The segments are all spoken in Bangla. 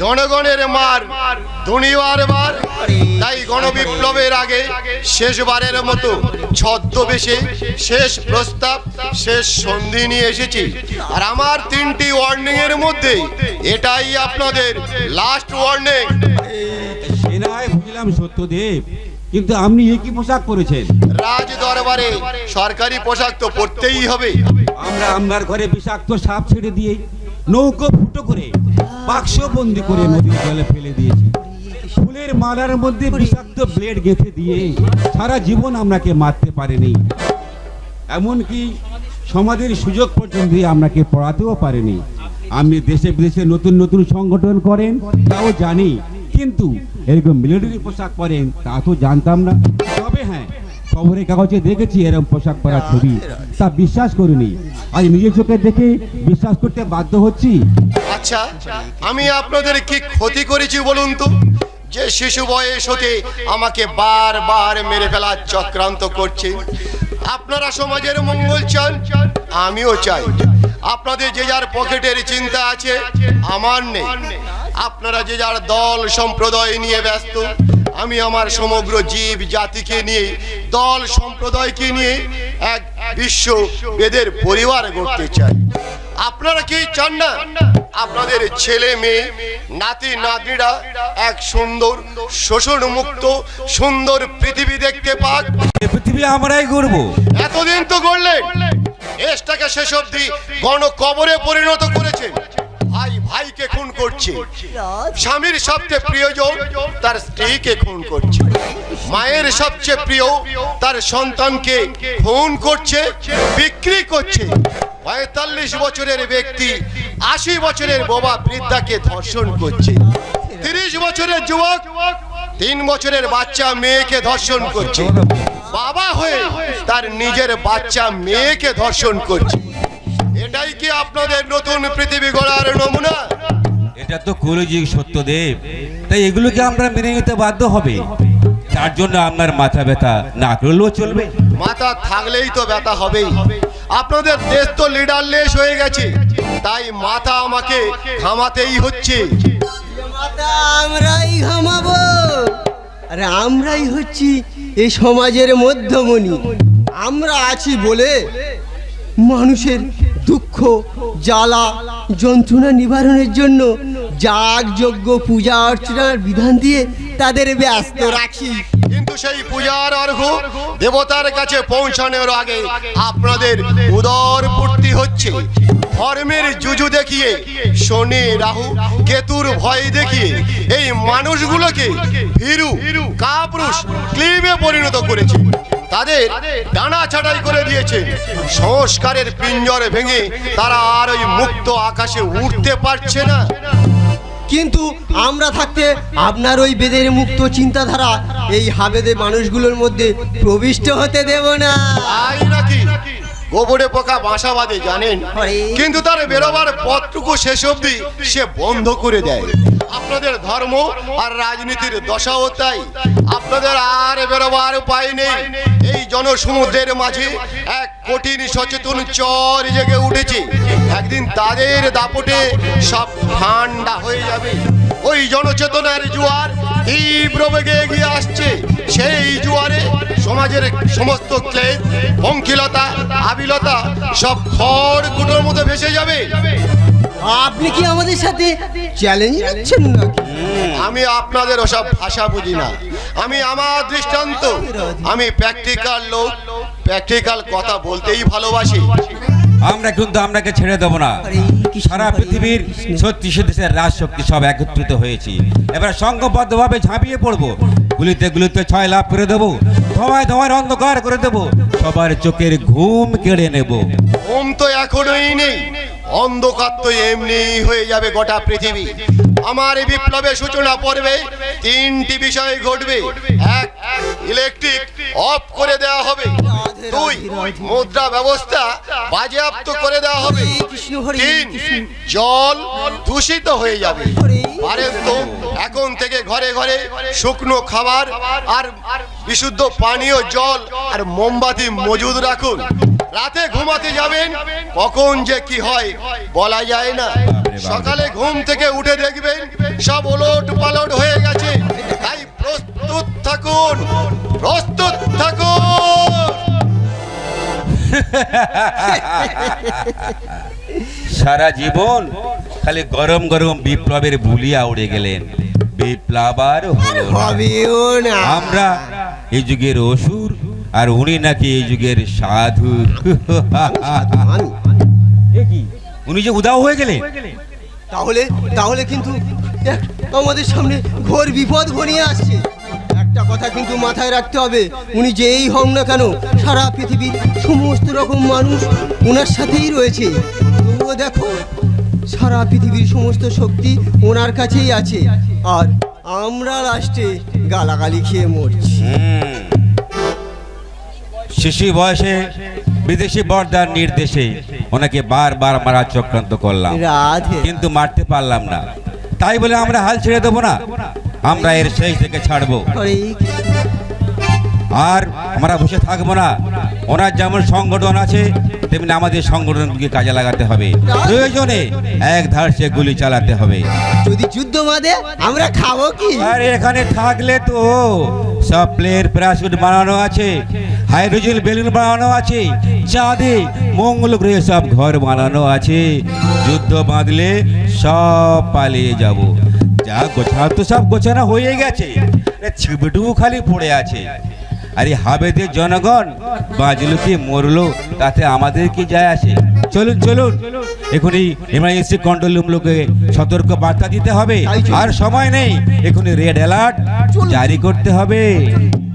জনগণের মার দুনিয়ার বার তাই গণবিপ্লবের আগে শেষবারের মতো ছদ্মবেশে শেষ প্রস্তাব শেষ সন্ধি নিয়ে এসেছি। আর আমার তিনটি ওয়ার্নিং এর মধ্যে এটাই আপনাদের লাস্ট ওয়ার্নিং সে নয় বুঝলাম সত্যদেব কিন্তু আপনি একই পোশাক পরেছেন? রাজ দরবারে সরকারি পোশাক তো পরতেই হবে। আমরা আপনার ঘরে বিষাক্ত সাপ ছেড়ে দিয়ে নৌকো ফুটো করে বাক্স বন্দি করে নদীর জলে ফেলে দিয়েছি। ফুলের মালার মধ্যে বিষাক্ত ব্লেড গেঁথে দিয়ে সারা জীবন আপনাকে মারতে পারেনি। এমনকি সমাজের সুযোগ পর্যন্ত আপনাকে পড়াতেও পারেনি। আপনি দেশে বিদেশে নতুন নতুন সংগঠন করেন, তাও জানি, কিন্তু এরকম মিলিটারি পোশাক পরেন, তা তো জানতাম না। তবে হ্যাঁ খবরের কাগজে দেখেছি এরকম পোশাক পরার ছবি। তা বিশ্বাস করিনি। আজ নিজের চোখে দেখে বিশ্বাস করতে বাধ্য হচ্ছি। আচ্ছা আমি আপনাদের কি ক্ষতি করেছি বলুন তো? যে শিশু বয়স হতে আমাকে বারবার মেরে ফেলার চক্রান্ত করছে। আপনারা সমাজের মঙ্গল চান আমিও চাই। আপনাদের যে যার পকেটের চিন্তা আছে আমার নেই। আপনারা যে যার দল সম্প্রদায় নিয়ে ব্যস্ত আমি আমার সমগ্র জীব জাতিকে নিয়ে দল সম্প্রদায়কে নিয়ে এক বিশ্ব বেদের পরিবার গড়তে চাই। আপনারা কি চান না? আপনাদের ছেলে মেয়ে নাতি নাতিরা এক সুন্দর শোষণ মুক্ত সুন্দর পৃথিবী দেখতে পাক? পৃথিবী আমরাই করব এতদিন তো করলেন দেশটাকে শেষ অবধি গণ কবরে পরিণত করেছেন। ভাই ভাইকে খুন করছে। স্বামীর সবচেয়ে প্রিয়জন তার স্ত্রীকে খুন করছে। মায়ের সবচেয়ে প্রিয় তার সন্তানকে খুন করছে বিক্রি করছে। পঁয়তাল্লিশ বছরের ব্যক্তি আশি বছরের বাবা বৃদ্ধাকে ধর্ষণ করছে। তিরিশ বছরের যুবক তিন বছরের বাচ্চা মেয়েকে ধর্ষণ করছে। বাবা হয়ে তার নিজের বাচ্চা মেয়েকে ধর্ষণ করছে। এটাই কি আপনাদের নতুন পৃথিবী গড়ার নমুনা? এটা তো কলিযুগ সত্যদেব। তাই এগুলোকে আমরা মেনে নিতে বাধ্য হবে। তার জন্য আপনার মাথা ব্যথা না করলেও চলবে। মাথা থাকলেই তো ব্যথা হবেই। আপনাদের দেশ তো লিডারলেস হয়ে গেছে। তাই মাথা আমাকে থামাতেই হচ্ছে। মাতা আমরাই ঘামাবো। আরে আমরাই হচ্ছি এই সমাজের মধ্যমণি। আমরা আছি বলে মানুষের দুঃখ, জ্বালা, যন্ত্রণা নিবারণের জন্য যাগ যজ্ঞ পূজা অর্চনার বিধান দিয়ে তাদের ব্যস্ত রাখি। কিন্তু সেই পূজার অর্ঘ দেবতার কাছে পৌঁছানোর আগে আপনাদের উদর পূর্তি হচ্ছে। ধর্মের জুজু দেখিয়ে, শনি, রাহু, কেতুর ভয় দেখিয়ে এই মানুষগুলোকে ভীরু, কাপুরুষ, ক্লিবে পরিণত করেছে। তাদের ডানা ছাটাই করে দিয়েছে। সংস্কারের পিঞ্জরে ভেঙে তারা আর ওই মুক্ত আকাশে উঠতে পারছে না। কিন্তু আমরা থাকতে আপনার ওই বেদের মুক্ত চিন্তাধারা এই হাবেদে মানুষগুলোর মধ্যে প্রবিষ্ট হতে দেব না। গোবরে পোকা বাসা বাঁধে জানেন কিন্তু তার বেরোবার পথটুকু শেষ অবধি সে বন্ধ করে দেয়। আপনাদের ধর্ম আর রাজনীতির দশাও তাই। আপনাদের আর বেরোবার উপায় নেই। এই জনসমুদ্রের মাঝে এক কঠিন সচেতন চর জেগে উঠেছে। একদিন তাদের দাপটে সব ঠান্ডা হয়ে যাবে। ওই জনচেতনার জোয়ার তীব্র বেগে এগিয়ে আসছে। সেই জোয়ারে সমাজের সমস্ত ক্লেদ পঙ্কিলতা আবিলতা সব খড় কুটোর মধ্যে ভেসে যাবে। আপনি কি আমাদের সাথে চ্যালেঞ্জ নিচ্ছেন নাকি? আমি আপনাদের ওসব ভাষা বুঝি না। আমি আমার দৃষ্টান্ত আমি প্র্যাকটিক্যাল লোক প্র্যাকটিক্যাল কথা বলতেই ভালোবাসি। আমরা কিন্তু আপনাকে ছেড়ে দেবো না। সারা পৃথিবীর ছত্রিশ দেশের রাজশক্তি সব একত্রিত হয়েছি। এবার সংঘবদ্ধভাবে ঝাঁপিয়ে পড়ব। গুলিতে গুলিতে ছয় লাভ করে দেবো। ধোঁয়ায় ধোঁয়ায় অন্ধকার করে দেবো। সবার চোখের ঘুম কেড়ে নেব। ঘুম তো এখনোই নেই। অন্ধকার তো এমনি হয়ে যাবে গোটা পৃথিবী। আমার এই বিপ্লবের সূচনা পর্বে তিনটি বিষয় ঘটবে। এক ইলেকট্রিক অফ করে দেওয়া হবে। দুই মুদ্রা ব্যবস্থা বাজেয়াপ্ত করে দেওয়া হবে। তিন জল দূষিত হয়ে যাবে। পারেন তো এখন থেকে ঘরে ঘরে শুকনো খাবার আর বিশুদ্ধ পানীয় জল আর মোমবাতি মজুদ রাখুন। রাতে ঘুমাতে যাবেন কখন যে কি হয় বলা যায় না। সকালে ঘুম থেকে উঠে দেখবেন সব ওলট পালট হয়ে গেছে। তাই প্রস্তুত থাকুন প্রস্তুত থাকুন। সারা জীবন খালি গরম গরম বিপ্লবের বুলিয়া উড়ে গেলেন। বিপ্লব আর। হবেও না। আমরা এই যুগের অসুর আর উনি নাকি এই যুগের সাধু? উনি যে উদাও হয়ে গেলেন? তাহলে তাহলে কিন্তু আমাদের সামনে ঘোর বিপদ ঘনিয়ে আসছে। একটা কথা কিন্তু মাথায় রাখতে হবে উনি যেই হন না কেন সারা পৃথিবীর সমস্ত রকম মানুষ ওনার সাথেই রয়েছে। তবুও দেখো সারা পৃথিবীর সমস্ত শক্তি ওনার কাছেই আছে। আর আমরা লাস্টে গালাগালি খেয়ে মরছি। শিশু বয়সে বিদেশি বর্দার নির্দেশে ওনাকে বারবার মারার চক্রান্ত করলাম। কিন্তু মারতে পারলাম না। তাই বলে আমরা হাল ছেড়ে দেবো না। আমরা এর শেষ থেকে ছাড়বো। আর আমরা বসে থাকব না। ওনার যেমন সংগঠন আছে তেমনি আমাদের সংগঠনকে কাজে লাগাতে হবে। প্রয়োজনে এক ধার সে গুলি চালাতে হবে। যদি যুদ্ধ বাঁধে আমরা খাব কি? আর এখানে থাকলে তো সব প্লেয়ার প্যারাশুট বানানো আছে হাইড্রোজেন বেলুন বানানো আছে চাঁদে মঙ্গল গ্রহে সব ঘর বানানো আছে। যুদ্ধ বাঁধলে সব পালিয়ে যাব। যা গোছানো তো সব গোছানো হয়ে গেছে। ছিপটুকু খালি পড়ে আছে। আরে হাবেদের জনগণ। বাঁচলো কি মরলো তাতে আমাদের কি যায় আসে? চলুন চলুন। এখনই এমার্জেন্সি কন্ট্রোল রুমগুলোকে সতর্ক বার্তা দিতে হবে। আর সময় নেই। এখনই রেড অ্যালার্ট জারি করতে হবে।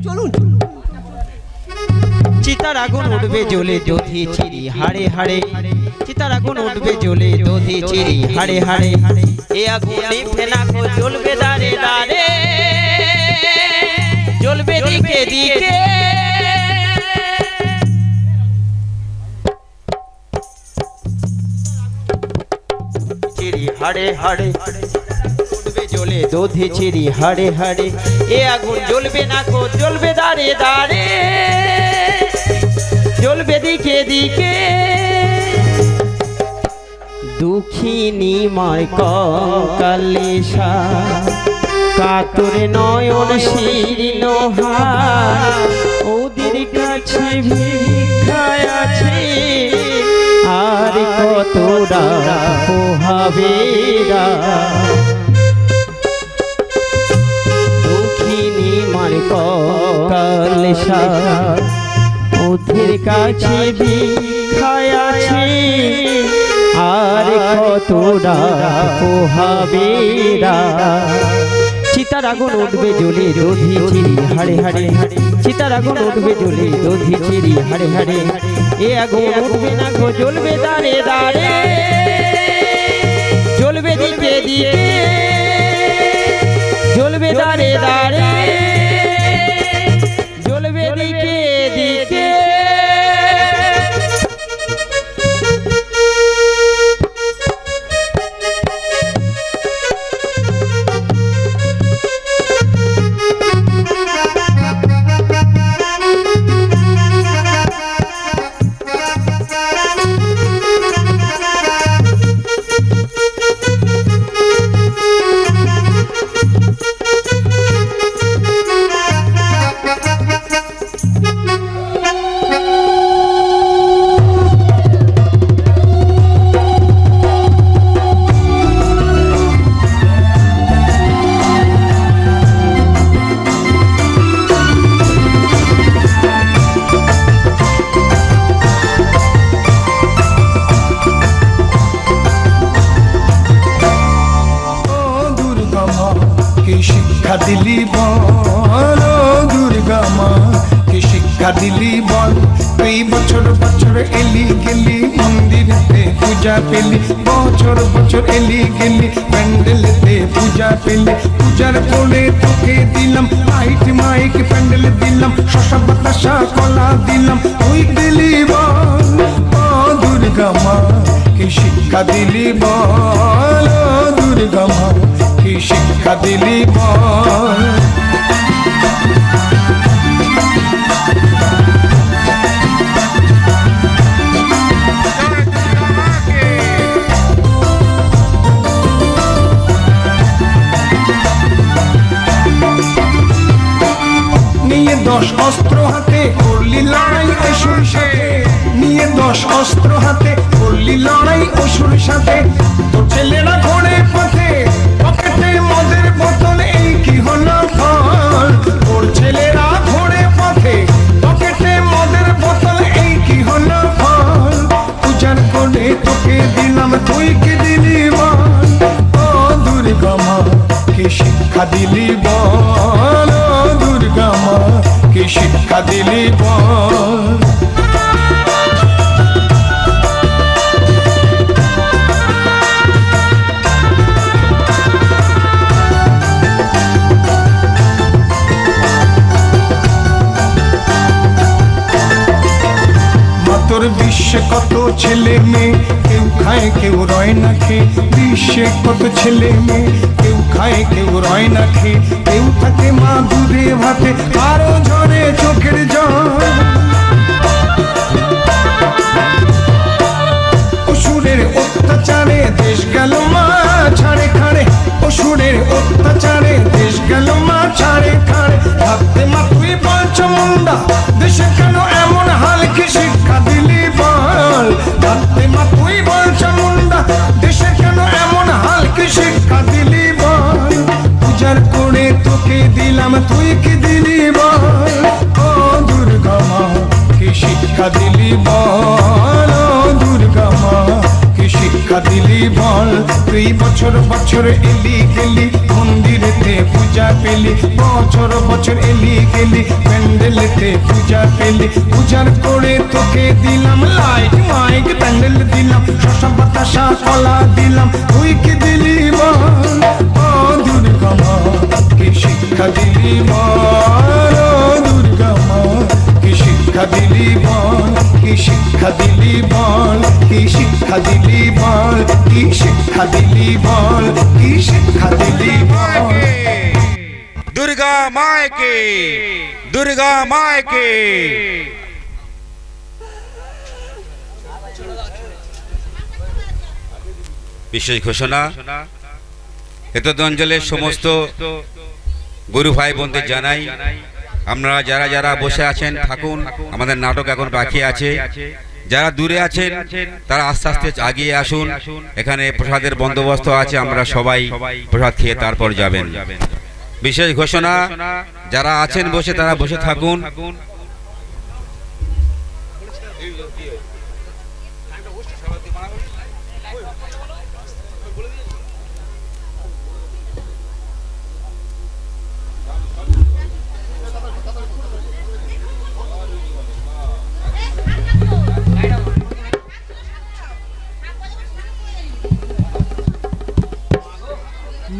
চলুন চিতার আগুন উঠবে জ্বলে দধি চিরি হাড়ে হাড়ে। চিতার আগুন উঠবে জ্বলে দধি চিরি হাড়ে হাড়ে। এ আগুনে ফেনাকো জ্বলবে দাঁড়ে দাঁড়ে। জ্বলবে দিকে দিকে। চিরি হাড়ে হাড়ে এ আগুন জ্বলবে না কো জ্বলবে দাঁড়ে দাঁড়ে। জ্বলবে দিকে দিকে। দুঃখিনী মার কঙ্কালেশা কাতরে নয়ন শীর্ণ ওদের কাছে ভিক্ষায় আছে। আর কতটা পোহাবেরা দুঃখিনী মার কঙ্কালেশা ওদের কাছে ভিক্ষায় আছে। আর কতটা পোহাবেরা চিতার আগুন উঠবে জ্বলে দধি চিরি, হাড়ে হাড়ে। চিতার আগুন উঠবে জ্বলে দধি চিরি, হাড়ে হাড়ে। এ আগুন উঠবে না গো, জ্বলবে দাঁড়ে দাঁড়ে জ্বলবে দিকে দিকে। জ্বলবে দাঁড়ে দাঁড়ে শিক্ষা দিলি বল দুর্গা মা, কি শিক্ষা দিলি বল? তুই বছর বছর এলি গেলি, মন্দিরেতে পূজা পেলি, বছর বছর এলি গেলি, প্যান্ডেলেতে পূজা পেলি, পূজার পরে তোকে দিলাম, লাইট মাইক, প্যান্ডেল দিলাম, শশা বাতাসা, কলা দিলাম, তুই দিলি বল দুর্গা মা, কি শিক্ষা দিলি বল দুর্গা মা। শিক্ষা দিলি নিয়ে দশ অস্ত্র হাতে করলি লড়াই অসুর সাথে। নিয়ে দশ অস্ত্র হাতে করলি লড়াই অসুর সাথে। তো ছেলেরা ঘোড়ে পথে মদের এই কি হলো ফল তোর ছেলেরা ঘোড়ে পথে, পকেটে মদের বোতল, এই কি হলো ফল পূজার করে তোকে দিলাম তুই কি দিলি বল? ও দুর্গা মা, কে শিক্ষা দিলি বল? ও দুর্গা মা, কে শিক্ষা দিলি বল? বিশ্বে কত ছেলে মেয়ে? কেউ খায়, কেউ রয় না খেয়ে। বিশ্বে কত ছেলে মেয়ে? কেউ খায়, কেউ রয় না খেয়ে। কেউ থাকে মা দুধে ভাতে, আরও তুই কি দিলি বল? দুর্গা মা, কি শিক্ষা দিলি বল? দুর্গা মা, কি শিক্ষা দিলি বল? তুই বছর বছর এলি গেলি, মন্দিরেতে পূজা পেলি। বছর বছর এলি গেলি, প্যান্ডেলেতে পূজা পেলি। পূজার করে তোকে দিলাম লাইট মাইক প্যান্ডেল দিলাম, শশা, বাতাসা, কলা দিলাম। তুই কি দিলি বল? দিলি বল কি শিক্ষা দিলি বল? কি শিক্ষা দিলি বল? কি শিক্ষা দিলি বল? কি শিক্ষা দিলি বল? দুর্গা মায়কে দুর্গা মায়কে। বিশেষ ঘোষণা সমস্ত গুরু ভাই বোনদের জানাই আপনারা যারা যারা বসে আছেন, থাকুন, আমাদের নাটক এখন বাকি আছে। যারা দূরে আছেন, তারা আস্তে আস্তে আগিয়ে আসুন। এখানে প্রসাদের বন্দোবস্ত আছে, আমরা সবাই প্রসাদ খেয়ে তারপর যাবেন। বিশেষ ঘোষণা, যারা আছেন বসে, তারা বসে থাকুন।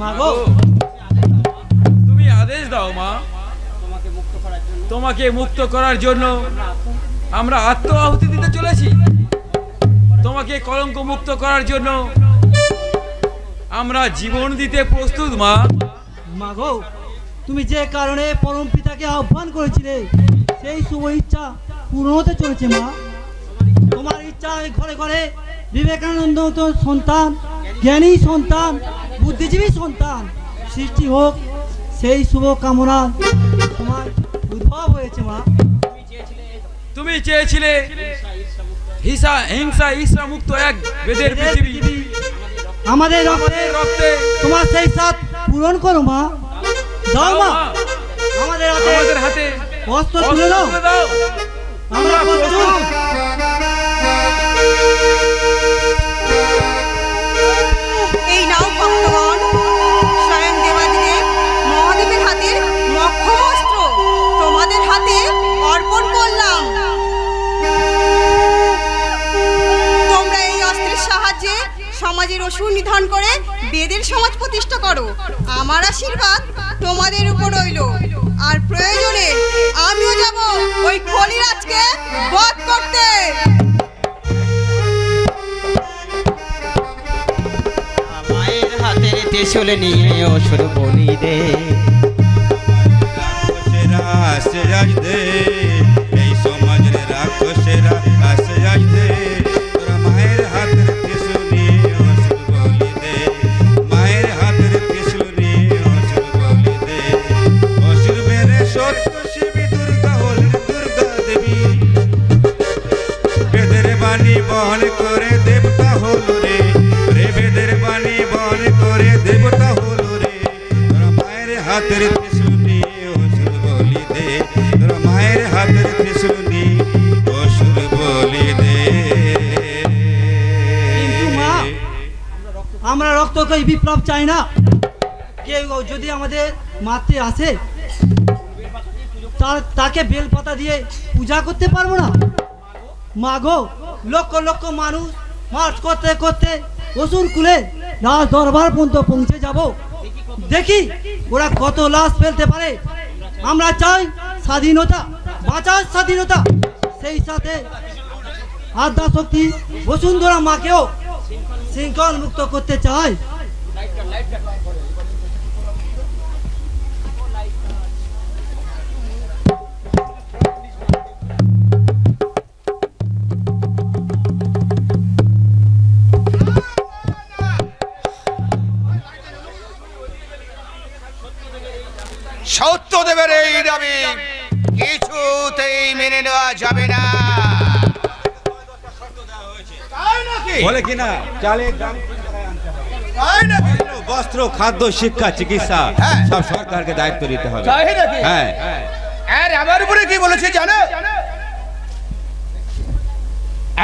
মাগো। তুমি আদেশ দাও মা। তোমাকে মুক্ত করার জন্য আমরা আত্ম আহুতি দিতে চলেছি। তোমাকে কলঙ্ক মুক্ত করার জন্য আমরা জীবন দিতে প্রস্তুত মা। মাগো তুমি যে কারণে পরম পিতাকে আহ্বান করেছিলে সেই শুভ ইচ্ছা পূরণ হতে চলেছে মা। তোমার ইচ্ছা ঘরে ঘরে বিবেকানন্দ সন্তান জ্ঞানী সন্তান বুদ্ধিজীবী সন্তান সৃষ্টি হোক সেই শুভ কামনা তোমার উদ্ভব হয়েছে মা। তুমি চেয়েছিলে হিংসা হিংসা ঈর্ষা মুক্ত এক বেদের পৃথিবী। আমাদের রক্তে রক্তে। তোমার সেই সাথ পূরণ করো মা। দাও মা। আমাদের হাতে আমাদের হাতে অস্ত্র তুলে দাও। তুলে দাও। আমরা প্রস্তুত সমাজের অসুর নিধন করে বেদের সমাজ প্রতিষ্ঠা করো। আমার আশীর্বাদ তোমাদের উপর রইল। আর প্রয়োজনে আমিও যাব ওই কলিরাজকে বধ করতে। মায়ের হাতের তেসলে নিয়ে অসুর বলি দে রক্তকে বিপ্লব চাই না। কেউ যদি আমাদের মারতে আসে, তার তাকে বেলপাতা দিয়ে পূজা করতে পারব না? মা গো লক্ষ লক্ষ মানুষ মার্চ করতে করতে অসুর কুলে রাজ দরবার পর্যন্ত পৌঁছে যাব। দেখি ওরা কত লাশ ফেলতে পারে। আমরা চাই স্বাধীনতা, বাঁচার স্বাধীনতা। সেই সাথে আদ্যা শক্তি বসুন্ধরা মাকেও শৃঙ্খল মুক্ত করতে চাই। সত্যদেবের এই দাবি কিছুতেই মেনে নেওয়া যাবে না চালের দাম? বস্ত্র খাদ্য শিক্ষা চিকিৎসা হ্যাঁ। সব সরকারকে দায়িত্ব নিতে হবে। হ্যাঁ। আর আমার উপরে কি বলেছে জানো?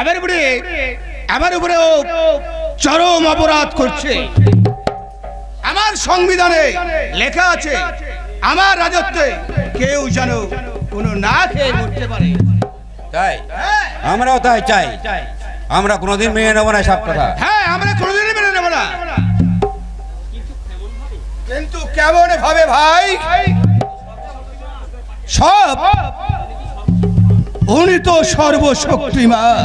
আমার উপরে আমার উপরেও চরম অপরাধ করছে। আমার সংবিধানে লেখা আছে আমার রাজত্বে কেউ যেন কোনো না খেয়ে মরতে পারে। তাই? আমরাও তাই চাই। আমরা কোনোদিন মেনে নেব না সব কথা। হ্যাঁ আমরা কোনোদিনই কেমন ভাবে ভাই? সব। উনি তো সর্বশক্তিমান।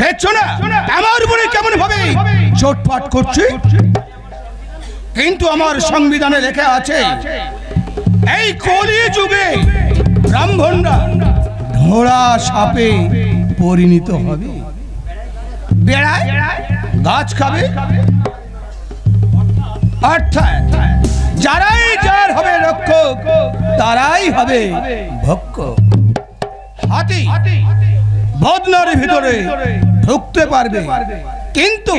দেখছ না? আমার উপরে কেমন ভাবে চোটপাট করছি। কিন্তু আমার সংবিধানে লেখা আছে, এই কলি যুগে ব্রাহ্মণরা ঘোড়া সাপে পরিণত হবে। বেড়ায়, গাছ খাবে। অর্থাৎ যারাই যার হবে রক্ষক, তারাই হবে ভক্ষ হাতি বদনার ভিতরে ঢুকতে পারবে, কিন্তু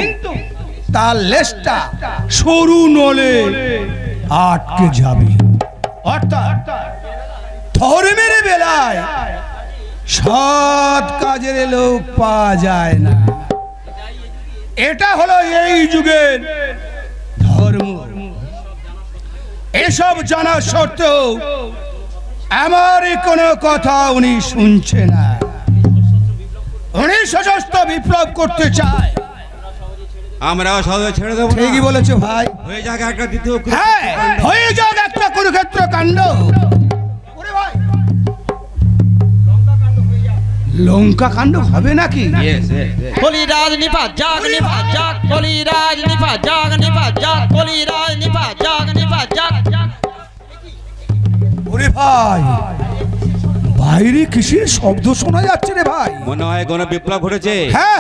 তার লেজটা সরু নলে আটকে যাবে। অর্থাৎ ধর্মের বেলায় সৎ কাজের লোক পাওয়া যায় না। এটা হলো এই যুগের ধর্ম। এসব জানা সত্ত্বেও আমার কোনো কথা উনি শুনছে না। উনি সশস্ত্র বিপ্লব করতে চায়। আমরাও সহজে ছেড়ে দেবো ঠিকই বলেছে ভাই। হয়ে যাক একটা দ্বিতীয় হ্যাঁ হয়ে যাক একটা কুরুক্ষেত্র কাণ্ড। লঙ্কা কাণ্ড হবে নাকি. কলিরাজ নিপা জাগ কলিরাজ ভাই। বাইরে কিসের শব্দ শোনা যাচ্ছে রে ভাই? মনে হয় কোনো বিপ্লব ঘটেছে। হ্যাঁ।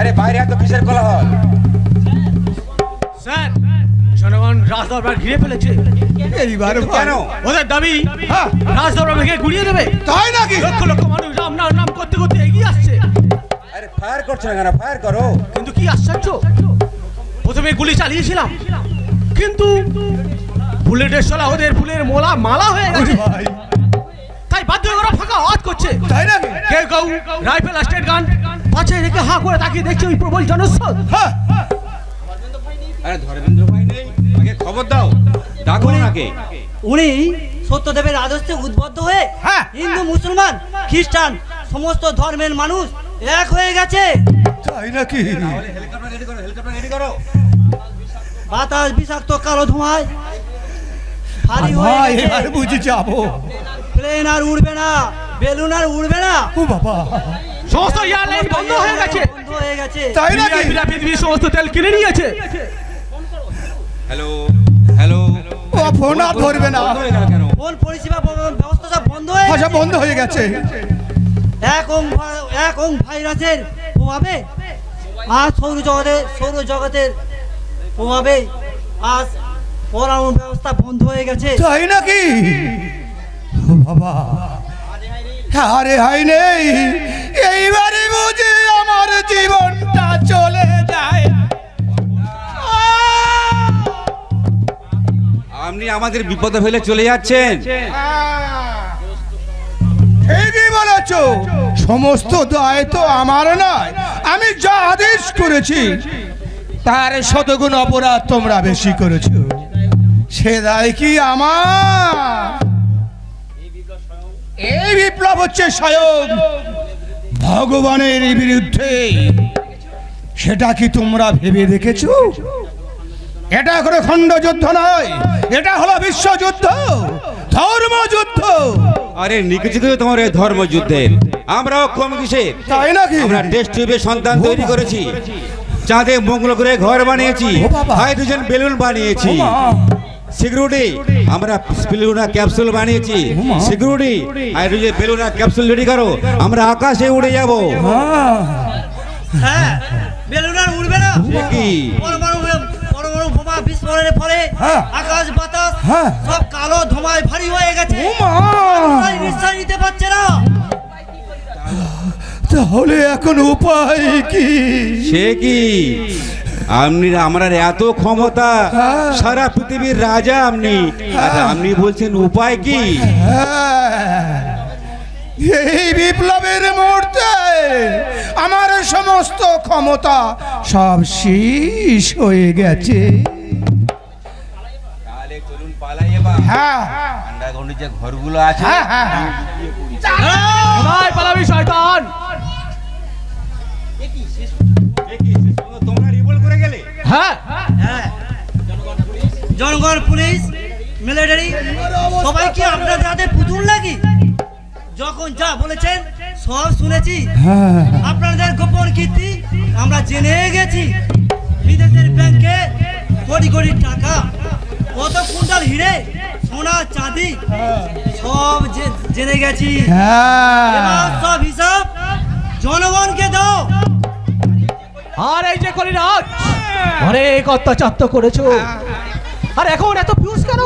আরে বাইরে এত কিসের কোলাহল? স্যার জনগণ রাজদরবার ঘিরে ফেলেছে। এইবার কেন? ওদের দাবি হ্যাঁ। রাজদরবার ভেঙে গুড়িয়ে দেবে। তাই নাকি? লক্ষ লক্ষ মানুষ রাম নাম নাম করতে করতে ফায়ার করছ না কেন? ফায়ার করো। কিন্তু কি আশ্চর্য? প্রথমে গুলি চালিয়েছিলাম কিন্তু বুলেটের সলা ওদের ফুলের মোলা মালা হয়ে গেছে। ভাই। তাই বাধ্য হয়ে ওরা ফাঁকা আওয়াজ করছে। তাই নাকি? কেউ কেউ রাইফেল স্টেট গান পাছে রেখে হাঁ করে তাকিয়ে দেখছে ওই প্রবল জনস্রোত হ্যাঁ। আরে ধর্মেন্দ্র ভাই নেই আগে খবর দাও। ডাকো নাকি উনি সত্যদেবের আদর্শে উদ্বুদ্ধ হয়ে হ্যাঁ। হিন্দু মুসলমান খ্রিস্টান সমস্ত ধর্মের মানুষ এক হয়ে গেছে। তাই নাকি? হেলিকপ্টার রেডি করো হেলিকপ্টার রেডি করো বাতাস বিষাক্ত কালো ধোঁয়ায় ভারী হয়ে এবার যাব। প্লেন আর উড়বে না বেলুন আর উড়বে না। ও বাবা। সমস্ত এয়ারলাইন বন্ধ হয়ে গেছে। বন্ধ হয়ে গেছে। তাই নাকি? পৃথিবীর সমস্ত তেল কিনে নিয়েছে। Hello hello. ও ফোন আর ধরবে না। বন্ধ হয়ে ফোন পরিষেবা ব্যবস্থা সব বন্ধ হয়ে গেছে। বন্ধ হয়ে গেছে। এক ওং ভা- এক ভাইরাসের প্রভাবে আজ সৌরজগতের সৌরজগতের প্রভাবে আজ পড়ানোর ব্যবস্থা বন্ধ হয়ে গেছে। তাই নাকি? ও বাবা। আরে হাই নেই। এইবারে বুঝি আমার জীবনটা চলে যায়। আপনি আমাদের বিপদে ফেলে চলে যাচ্ছেন। ঠিকই সমস্ত দায় তো আমার নয়। আমি যা আদেশ করেছি, তার শতগুণ অপরাধ তোমরা বেশি করেছ। সে দায় কি আমার? এই বিপ্লব হচ্ছে স্বয়ং ভগবানের বিরুদ্ধে। সেটা কি তোমরা ভেবে দেখেছ? এটা কোনো খণ্ডযুদ্ধ নয়, এটা হলো বিশ্বযুদ্ধ, ধর্মযুদ্ধ। আরে নিকুচি করে তোমার এই ধর্মযুদ্ধের আমরাও কম কিসে? তাই নাকি? আমরা টেস্ট টিউবে সন্তান তৈরি করেছি। চাঁদে মঙ্গল করে ঘর বানিয়েছি। হাইড্রোজেন বেলুন বানিয়েছি। সিকিউরিটি আমরা বেলুনা ক্যাপসুল বানিয়েছি। সিকিউরিটি হাইড্রোজেন বেলুনা ক্যাপসুল রেডি করো। আমরা আকাশে উড়ে যাব। হ্যাঁ। হ্যাঁ বেলুন আর উড়বে না। কি? বোমা বিস্ফোরণের ফলে হ্যাঁ। আকাশ বাতাস হ্যাঁ। সব কালো ধোঁয়ায় ভারী হয়ে গেছে। নিঃশ্বাস নিতে পারছে না। তাহলে এখন উপায় কি? সে কি? আপনি আমরা এত ক্ষমতা। হ্যাঁ। সারা পৃথিবীর রাজা আপনি আর আপনি বলছেন উপায় কি। এই বিপ্লবের মুহূর্তে আমার সমস্ত ক্ষমতা সব শেষ হয়ে গেছে। হ্যাঁ। যে ঘরগুলো আছে হ্যাঁ হ্যাঁ হ্যাঁ। কোথায় পালাবি শয়তান? তোমরা রিভোল্ট করে গেলে হ্যাঁ। হ্যাঁ জনগণ পুলিশ মিলিটারি সবাই কি আপনাদের হাতে পুতুল নাকি? যখন যা বলেছেন সব শুনেছি। হ্যাঁ আপনাদের গোপন কীর্তি আমরা জেনে গেছি। বিদেশের ব্যাংকে কোটি কোটি টাকা কত কুইন্টাল হিরে সোনা চাঁদি সব জেনে গেছি। হ্যাঁ। সব হিসাব জনগণকে দাও। আর এই যে কলিরাজ অনেক অত্যাচার তো করেছ। আর এখন এত পিউস কেন?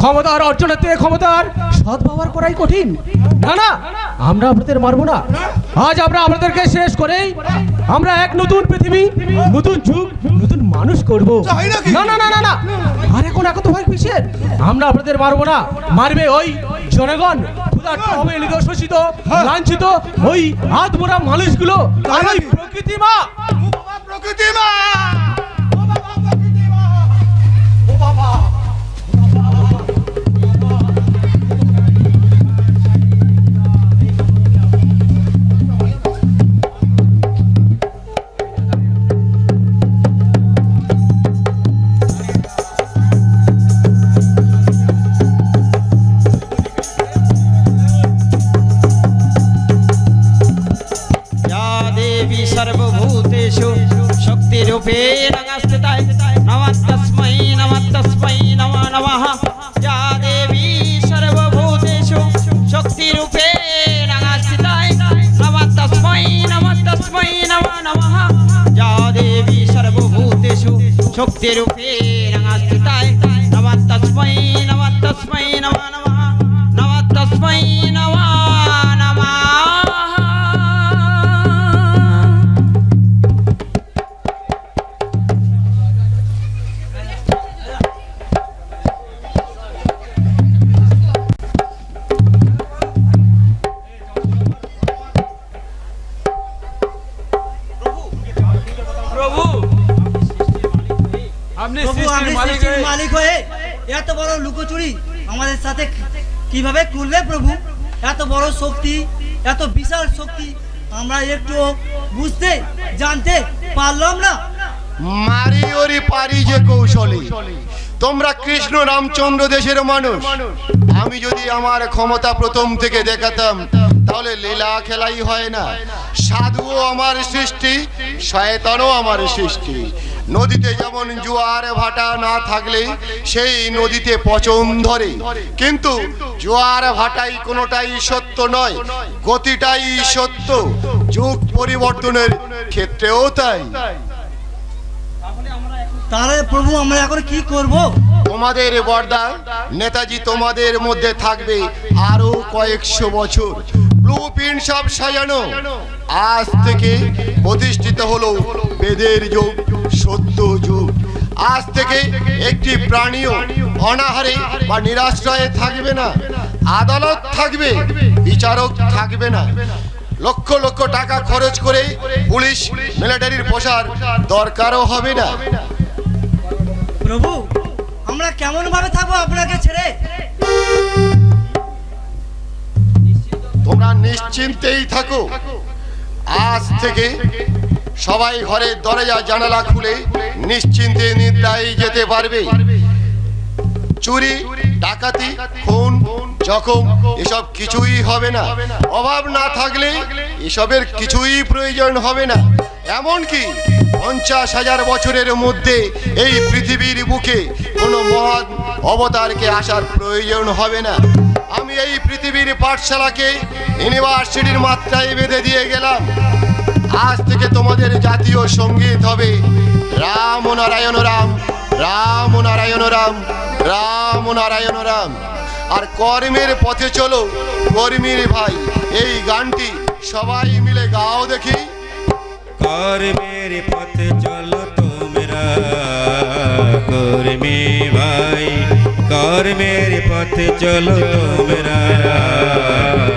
ক্ষমতার অর্জনের থেকে ক্ষমতার সদ্ব্যবহার করাই কঠিন। না না আমরা আপনাদের মারবো না। আজ আমরা আপনাদেরকে শেষ করেই আমরা এক নতুন পৃথিবী নতুন যুগ নতুন মানুষ করব। না না না না না আর এখন এখন তো ভয় কিসের? আমরা আপনাদের মারবো না। মারবে ওই জনগণ। ক্ষুধার্ত অবহেলিত শোষিত লাঞ্ছিত ওই হাত মোড়া মানুষগুলো আর ওই প্রকৃতি মা। শক্তি, এত বিশাল শক্তি, আমরা একটু বুঝতে, জানতে পারলাম না। মারি ওরি পারি যে কৌশলে। তোমরা কৃষ্ণ রামচন্দ্র দেশের মানুষ। আমি যদি আমার ক্ষমতা প্রথম থেকে দেখাতাম, তাহলে লীলা খেলাই হয় না। সাধুও আমার সৃষ্টি, শয়তানও আমার সৃষ্টি। নদীতে যেমন জোয়ার ভাটা না থাকলে সেই নদীতে পচন ধরে। কিন্তু জোয়ার ভাটাই কোনোটাই সত্য নয় গতিটাই সত্য। যুগ পরিবর্তনের ক্ষেত্রেও তাই। তাহলে প্রভু আমরা এখন কি করব? তোমাদের বরদান নেতাজি তোমাদের মধ্যে থাকবে আরও কয়েকশো বছর। ব্লু প্রিন্ট সব সাজানো। আজ থেকে প্রতিষ্ঠিত হলো বেদের যুগ। সত্য যুগ। আজ থেকে একটি প্রাণীও অনাহারে বা নিরাশ্রয়ে থাকবে না। আদালত থাকবে বিচারক থাকবে না। লক্ষ লক্ষ টাকা খরচ করে পুলিশ মিলিটারির প্রসার দরকারও হবে না। প্রভু আমরা কেমন ভাবে থাকব আপনাকে ছেড়ে? তোমরা নিশ্চিন্তেই থাকো আজ থেকে সবাই ঘরের দরজা জানালা খুলে নিশ্চিন্তে নিদ্রায় যেতে পারবে। চুরি, ডাকাতি, খুন, জখম, এসব কিছুই হবে না। অভাব না থাকলে এসবের কিছুই প্রয়োজন হবে না। এমনকি পঞ্চাশ হাজার বছরের মধ্যে এই পৃথিবীর বুকে কোনো মহান অবতারকে আসার প্রয়োজন হবে না। আমি এই পৃথিবীর পাঠশালাকে ইউনিভার্সিটির মাত্রায় বেঁধে দিয়ে গেলাম। আজ থেকে তোমাদের জাতীয় সংগীত হবে রাম নারায়ণ রাম রাম নারায়ণ রাম রাম নারায়ণ রাম। আর কর্মের পথে চলো, কর্মীর ভাই, এই গানটি সবাই মিলে গাও দেখি। কর্মের পথে চলো তোমরা, কর্মে ভাই। কর্মের পথে চলো তোমরা।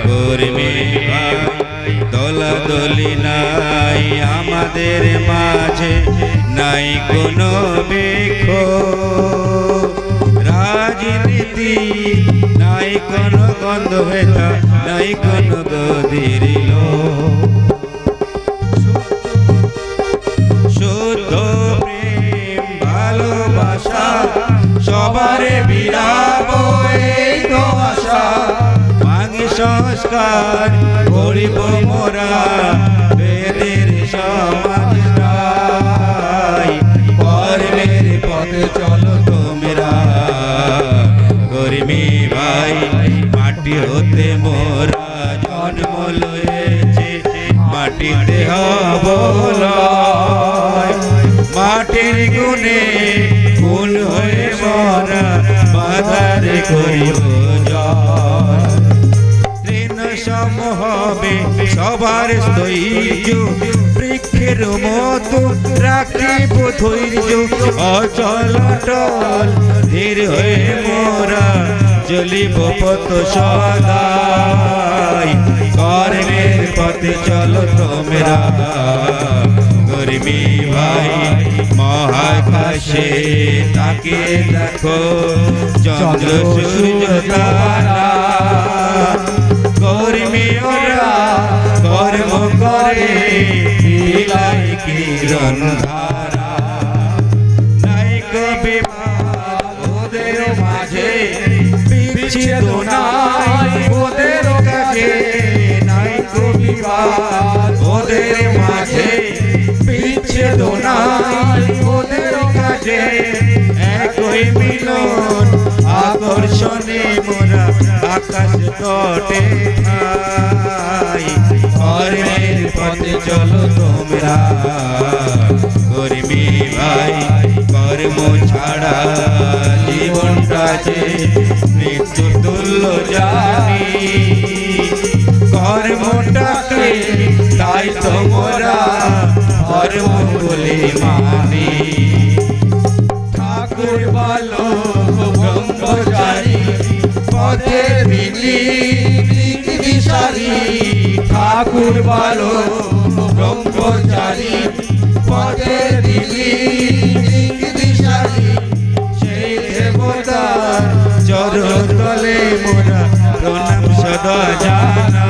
কর্মে ভাই দলা দলি নাই আমাদের মাঝে, নাই কোনো বেখ রাজনীতি, নাই কোনো গন্ধ ভেতা নাই কোনো গদির লোক সবারে বিলাবো এই তো আশা। ভাঙি সংস্কার করিব মোরা, বেদের সমাজ কর্মের পথে চলো তোমরা। কর্মী ভাই, মাটি হতে মোরা জন্ম লয়েছে। হব লয়। মাটির গুণ সবার স্থৈর্য বৃক্ষের মতো রাখিব ধৈর্য অচল টল ধীর হয়ে মোরা চলিব পথ সদাই, কর্মের পথে চলো তোমরা। কর্মী ভাই, মহাকাশে তাকে দেখো। চন্দ্র সূর্য তারা কর্মী ওরা কর্ম করে কিরণ ধারা। নাই কবি ওদের মাঝে বিচ্ছেদ কাছে একই মিলন আকর্ষণে মোরা আকাশ তটে ঠাই কর্মের পথে চলো তোমরা। কর্মী ভাই, কর্ম ছাড়া জীবনটা যে মৃত্যু তুল্য জানি। কর্মটাকে তাই তোমরা কর্ম বলে মানি। পথে বিলি বিশারি ঠাকুর বলো, ব্রহ্মচারী। পথে দিশারি, সেই দেবতার চরণ তলে মোরা প্রণাম সদা জানা